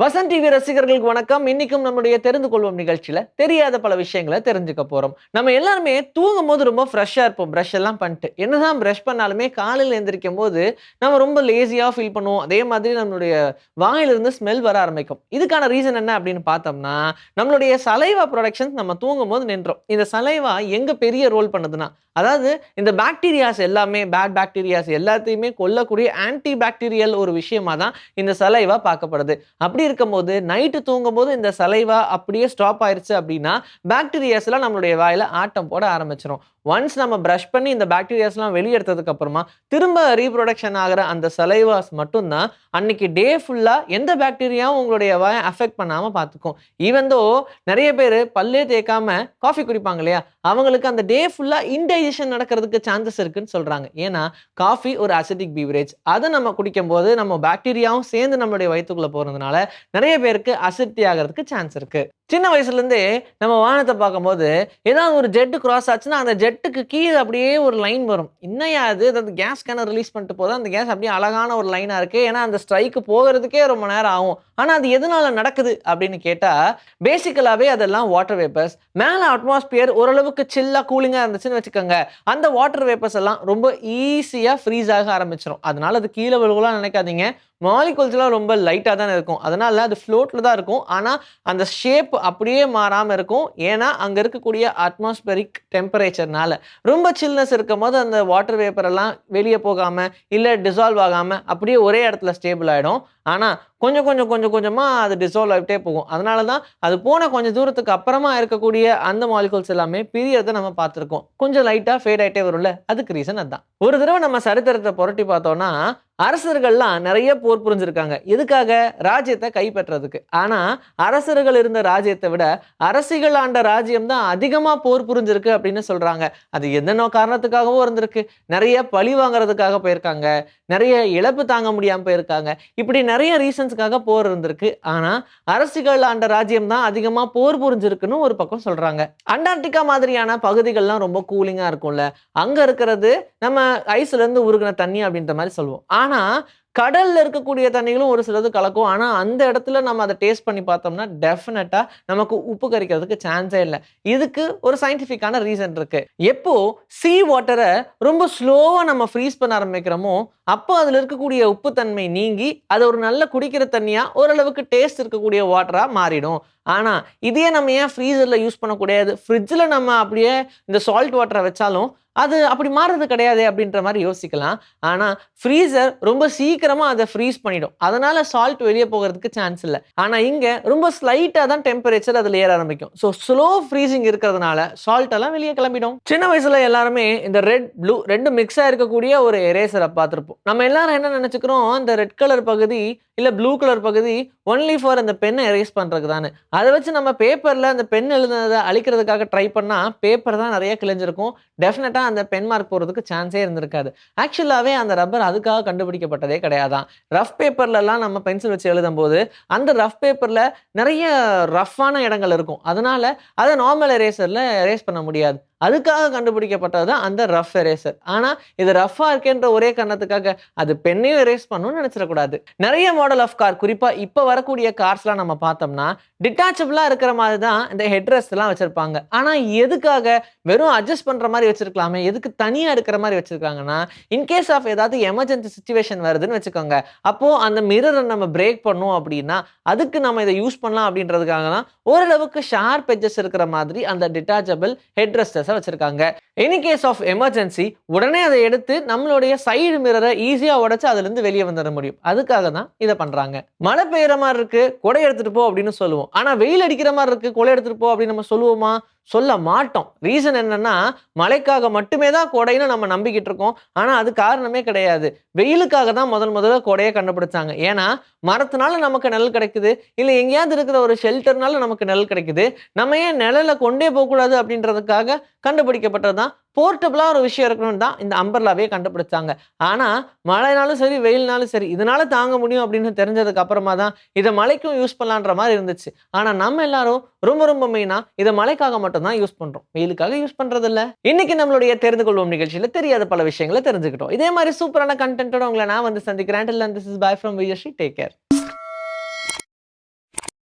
Vasanth TV ரசிகர்களுக்கு வணக்கம். இன்னைக்கும் நம்முடைய தெரிந்து கொள்வோம் நிகழ்ச்சியில தெரியாத பல விஷயங்களை தெரிஞ்சுக்க போறோம். நம்ம எல்லாருமே தூங்கும் போது ரொம்ப ஃப்ரெஷ்ஷா இருப்போம். ப்ரஷ் எல்லாம் பண்ணிட்டு. என்னதான் ப்ரஷ் பண்ணாலுமே காலையில் எந்திரிக்கும் போது நம்ம ரொம்ப லேசியா ஃபீல் பண்ணுவோம். அதே மாதிரி நம்மளுடைய வாயிலிருந்து ஸ்மெல் வர ஆரம்பிக்கும். இதுக்கான ரீசன் என்ன அப்படின்னு பார்த்தோம்னா நம்மளுடைய சலைவா ப்ரொடக்ஷன்ஸ் நம்ம தூங்கும் போது நின்றோம். இந்த சலைவா எங்க பெரிய ரோல் பண்ணுதுன்னா அதாவது இந்த பாக்டீரியாஸ் எல்லாமே பேட் பாக்டீரியாஸ் எல்லாத்தையுமே கொல்லக்கூடிய ஆன்டி பாக்டீரியல் ஒரு விஷயமா தான் இந்த சலைவா பார்க்கப்படுது. அப்படி இருக்கும்போது நைட்டு தூங்கும்போது இந்த சலைவா அப்படியே ஸ்டாப் ஆயிருச்சு அப்படின்னா பாக்டீரியாஸ்லாம் நம்மளுடைய வாயில் ஆட்டம் போட ஆரம்பிச்சிடும் ஒன்ஸ் நம்ம ப்ரஷ் பண்ணி இந்த பாக்டீரியாஸ்லாம் வெளியெடுத்ததுக்கு அப்புறமா திரும்ப ரீப்ரொடக்ஷன் ஆகிற அந்த சலைவாஸ் மட்டும்தான் அன்னைக்கு டே ஃபுல்லாக எந்த பாக்டீரியாவும் உங்களுடைய வாயை அஃபெக்ட் பண்ணாமல் பார்த்துக்கும் ஈவந்தோ நிறைய பேர் பல்லே தேய்க்காம காஃபி குடிப்பாங்க இல்லையா? அவங்களுக்கு அந்த டே ஃபுல்லாக இன்டைஜஷன் நடக்கிறதுக்கு சான்சஸ் இருக்குன்னு சொல்கிறாங்க ஏன்னா காஃபி ஒரு அசிட்டிக் பீவரேஜ் அதை நம்ம குடிக்கும்போது நம்ம பாக்டீரியாவும் சேர்ந்து நம்மளுடைய வயிற்றுக்குள்ளே போகிறதுனால நிறைய பேருக்கு அசிட்டி ஆகிறதுக்கு சான்ஸ் இருக்கு. சின்ன வயசுலேருந்தே நம்ம வானத்தை பார்க்கும்போது ஏதாவது ஒரு ஜெட்டு கிராஸ் ஆச்சுன்னா அந்த ஜெட்டுக்கு கீழே அப்படியே ஒரு லைன் வரும். இன்னையா அது அந்த கேஸ் கேனர் ரிலீஸ் பண்ணிட்டு போதும் அந்த கேஸ் அப்படியே அழகான ஒரு லைனாக இருக்குது ஏன்னா அந்த ஸ்ட்ரைக்கு போகிறதுக்கே ரொம்ப நேரம் ஆகும். ஆனால் அது எதனால நடக்குது அப்படின்னு கேட்டால் பேசிக்கலாகவே அதெல்லாம் வாட்டர் வேப்பர்ஸ் மேலே அட்மாஸ்பியர் ஓரளவுக்கு சில்லாக கூலிங்காக இருந்துச்சுன்னு வச்சுக்கோங்க. அந்த வாட்டர் வேப்பர்ஸ் எல்லாம் ரொம்ப ஈஸியாக ஃப்ரீஸ் ஆக ஆரம்பிச்சிடும் அதனால அது கீழே விழுகலாம் நினைக்காதீங்க. மாலிகுல்ஸ்லாம் ரொம்ப லைட்டாக தான் இருக்கும். அதனால அது ஃப்ளோட்டில் தான் இருக்கும். ஆனால் அந்த ஷேப் அப்படியே மாறாமல் இருக்கும். ஏன்னா அங்கே இருக்கக்கூடிய அட்மாஸ்பரிக் டெம்பரேச்சர்னால ரொம்ப சில்னஸ் இருக்கும் போது அந்த வாட்டர் வேப்பர் எல்லாம் வெளியே போகாமல் இல்லை டிசால்வ் ஆகாமல் அப்படியே ஒரே இடத்துல ஸ்டேபிள் ஆகிடும் ஆனால் கொஞ்சம் கொஞ்சம் கொஞ்சம் கொஞ்சமாக அது டிசால்வ் ஆகிட்டே போகும். அதனால தான் அது போன கொஞ்சம் தூரத்துக்கு அப்புறமா இருக்கக்கூடிய அந்த மாலிகூல்ஸ் எல்லாமே பிரியறதை நம்ம பார்த்துருக்கோம். கொஞ்சம் லைட்டாக ஃபேட் ஆகிட்டே வரும்ல. அதுக்கு ரீசன் அதுதான் ஒரு தடவை நம்ம சரித்திரத்தை புரட்டி பார்த்தோம்னா அரசர்கள்லாம் நிறைய போர் புரிஞ்சிருக்காங்க. எதுக்காக? ராஜ்யத்தை கைப்பற்றதுக்கு. ஆனால் அரசர்கள் இருந்த ராஜ்யத்தை விட அரசிகள் ஆண்ட ராஜ்யம் தான் அதிகமாக போர் புரிஞ்சிருக்கு அப்படின்னு சொல்கிறாங்க அது என்னென்ன காரணத்துக்காகவும் இருந்திருக்கு. நிறைய பழி வாங்குறதுக்காக போயிருக்காங்க. நிறைய இழப்பு தாங்க முடியாமல் போயிருக்காங்க. இப்படி நிறைய ரீசன்ஸ்க்காக போர் இருந்திருக்கு. ஆனால் அரசிகள் ஆண்ட ராஜ்யம் தான் அதிகமாக போர் புரிஞ்சிருக்குன்னு ஒரு பக்கம் சொல்கிறாங்க அண்டார்டிகா மாதிரியான பகுதிகள்லாம் ரொம்ப கூலிங்காக இருக்கும்ல. அங்கே இருக்கிறது நம்ம ஐஸ்லேருந்து உருகின தண்ணி அப்படின்ற மாதிரி சொல்லுவோம். ஆனா கடல்ல இருக்கக்கூடிய தண்ணிகளும் ஒரு சிலது கலக்கும். ஆனா அந்த இடத்துல நம்ம அதை டேஸ்ட் பண்ணி பார்த்தோம்னா டெஃபினட்டாக நமக்கு உப்பு கரிக்கிறதுக்கு சான்ஸே இல்லை. இதுக்கு ஒரு சயின்டிஃபிக்கான ரீசன் இருக்கு. எப்போ சீ வாட்டரை ரொம்ப ஸ்லோவா நம்ம ஃப்ரீஸ் பண்ண ஆரம்பிக்கிறோமோ அப்போ அதுல இருக்கக்கூடிய உப்புத்தன்மை நீங்கி அது ஒரு நல்ல குடிக்கிற தண்ணியா ஓரளவுக்கு டேஸ்ட் இருக்கக்கூடிய வாட்டரா மாறிடும். ஆனால் இதே நம்ம ஏன் ஃப்ரீசரில் யூஸ் பண்ணக்கூடாது? ஃப்ரிட்ஜில் நம்ம அப்படியே இந்த சால்ட் வாட்டரை வச்சாலும் அது அப்படி மாறுறது கிடையாது அப்படின்ற மாதிரி யோசிக்கலாம். ஆனால் ஃப்ரீசர் ரொம்ப சீக்கிரமாக அதை ஃப்ரீஸ் பண்ணிடும். அதனால் சால்ட் வெளியே போகிறதுக்கு சான்ஸ் இல்லை. ஆனால் இங்கே ரொம்ப ஸ்லைட்டாக தான் டெம்பரேச்சர் அதில் ஏற ஆரம்பிக்கும். ஸோ ஸ்லோ ஃப்ரீசிங் இருக்கிறதுனால சால்ட் எல்லாம் வெளியே கிளம்பிடும். சின்ன வயசில் எல்லாருமே இந்த ரெட் ப்ளூ ரெண்டு மிக்ஸாக இருக்கக்கூடிய ஒரு எரேசரை பார்த்துருப்போம். நம்ம எல்லாரும் என்ன நினச்சிக்கிறோம்? இந்த ரெட் கலர் பகுதி இல்லை ப்ளூ கலர் பகுதி ஒன்லி ஃபார் அந்த பெண்ணை எரேஸ் பண்ணுறதுக்கு தானே அதை வச்சு நம்ம பேப்பரில் அந்த பென் எழுதுனதை அழிக்கிறதுக்காக ட்ரை பண்ணால் பேப்பர் தான் நிறைய கிழிஞ்சிருக்கும். டெஃபினட்டாக அந்த பென் மார்க் போகிறதுக்கு சான்ஸே இருந்திருக்காது. ஆக்சுவலாகவே அந்த ரப்பர் அதுக்காக கண்டுபிடிக்கப்பட்டதே கிடையாதான். ரஃப் பேப்பர்லலாம் நம்ம பென்சில் வச்சு எழுதும்போது அந்த ரஃப் பேப்பரில் நிறைய ரஃப்பான இடங்கள் இருக்கும். அதனால் அதை நார்மல் எரேசரில் எரேஸ் பண்ண முடியாது. அதுக்காக கண்டுபிடிக்கப்பட்டது தான் அந்த ரஃப் எரேசர் ஆனால் இது ரஃப்பாக இருக்கேன்ற ஒரே காரணத்துக்காக அது பெண்ணையும் எரேஸ் பண்ணணும்னு நினச்சிடக்கூடாது. நிறைய மாடல் ஆஃப் கார் குறிப்பாக இப்போ வரக்கூடிய கார்ஸ்லாம் நம்ம பார்த்தோம்னா டிட்டாச்சபிளாக இருக்கிற மாதிரி தான் இந்த ஹெட்ரெஸ்ட்லாம் வச்சுருப்பாங்க. ஆனால் எதுக்காக வெறும் அட்ஜஸ்ட் பண்ணுற மாதிரி வச்சுருக்கலாமே? எதுக்கு தனியாக இருக்கிற மாதிரி வச்சுருக்காங்கன்னா இன்கேஸ் ஆஃப் ஏதாவது எமர்ஜென்சி சுச்சுவேஷன் வருதுன்னு வச்சுக்கோங்க. அப்போது அந்த மிரரை நம்ம பிரேக் பண்ணோம் அப்படின்னா அதுக்கு நம்ம இதை யூஸ் பண்ணலாம் அப்படின்றதுக்காக தான் ஓரளவுக்கு ஷார்ப் எட்ஜஸ் இருக்கிற மாதிரி அந்த டிட்டாச்சபிள் ஹெட்ரெஸ்டஸை வச்சுருக்காங்க. எனி கேஸ் ஆஃப் எமர்ஜென்சி உடனே அதை எடுத்து நம்மளுடைய சைடு மிரரை ஈஸியாக உடச்சு அதுலேருந்து வெளியே வந்துட முடியும். அதுக்காக தான் இதை பண்ணுறாங்க மழை பெய்யுற மாதிரி இருக்கு கொடை எடுத்துகிட்டு போ அப்படின்னு சொல்லுவோம். ஆனால் வெயில் அடிக்கிற மாதிரி இருக்கு கொடை எடுத்துகிட்டு போ அப்படின்னு நம்ம சொல்லுவோமா? சொல்ல மாட்டோம். ரீசன் என்னன்னா மழைக்காக மட்டுமே தான் கொடைன்னு நம்ம நம்பிக்கிட்டு இருக்கோம். ஆனால் அது காரணமே கிடையாது. வெயிலுக்காக தான் முதல் முதல்ல கொடையை கண்டுபிடிச்சாங்க. ஏன்னா மரத்தினால நமக்கு நிழல் கிடைக்குது. இல்லை எங்கேயாவது இருக்கிற ஒரு ஷெல்டர்னால நமக்கு நிழல் கிடைக்குது. நம்ம ஏன் நிழலை கொண்டே போகக்கூடாது அப்படின்றதுக்காக கண்டுபிடிக்கப்பட்டது தான் போர்ட்டபுளாக ஒரு விஷயம் இருக்கணும்னு தான் இந்த அம்பர்லாவே கண்டுபிடிச்சாங்க. ஆனால் மழைனாலும் சரி வெயில்னாலும் சரி இதனால் தாங்க முடியும் அப்படின்னு தெரிஞ்சதுக்கு அப்புறமா தான் இதை மழைக்கும் யூஸ் பண்ணலான்ற மாதிரி இருந்துச்சு. ஆனால் நம்ம எல்லாரும் ரொம்ப ரொம்ப மெயினாக இதை மழைக்காக மட்டும்தான் யூஸ் பண்ணுறோம் வெயிலுக்காக யூஸ் பண்ணுறது இல்லை இன்னைக்கு நம்மளுடைய தெரிந்து கொள்வோம் நிகழ்ச்சியில் தெரியாத பல விஷயங்களை தெரிஞ்சுக்கிட்டோம். இதே மாதிரி சூப்பரான கண்டென்ட்டோட உங்களை நான் வந்து சந்திக்கிறேன். This is bye from Vijayasri take care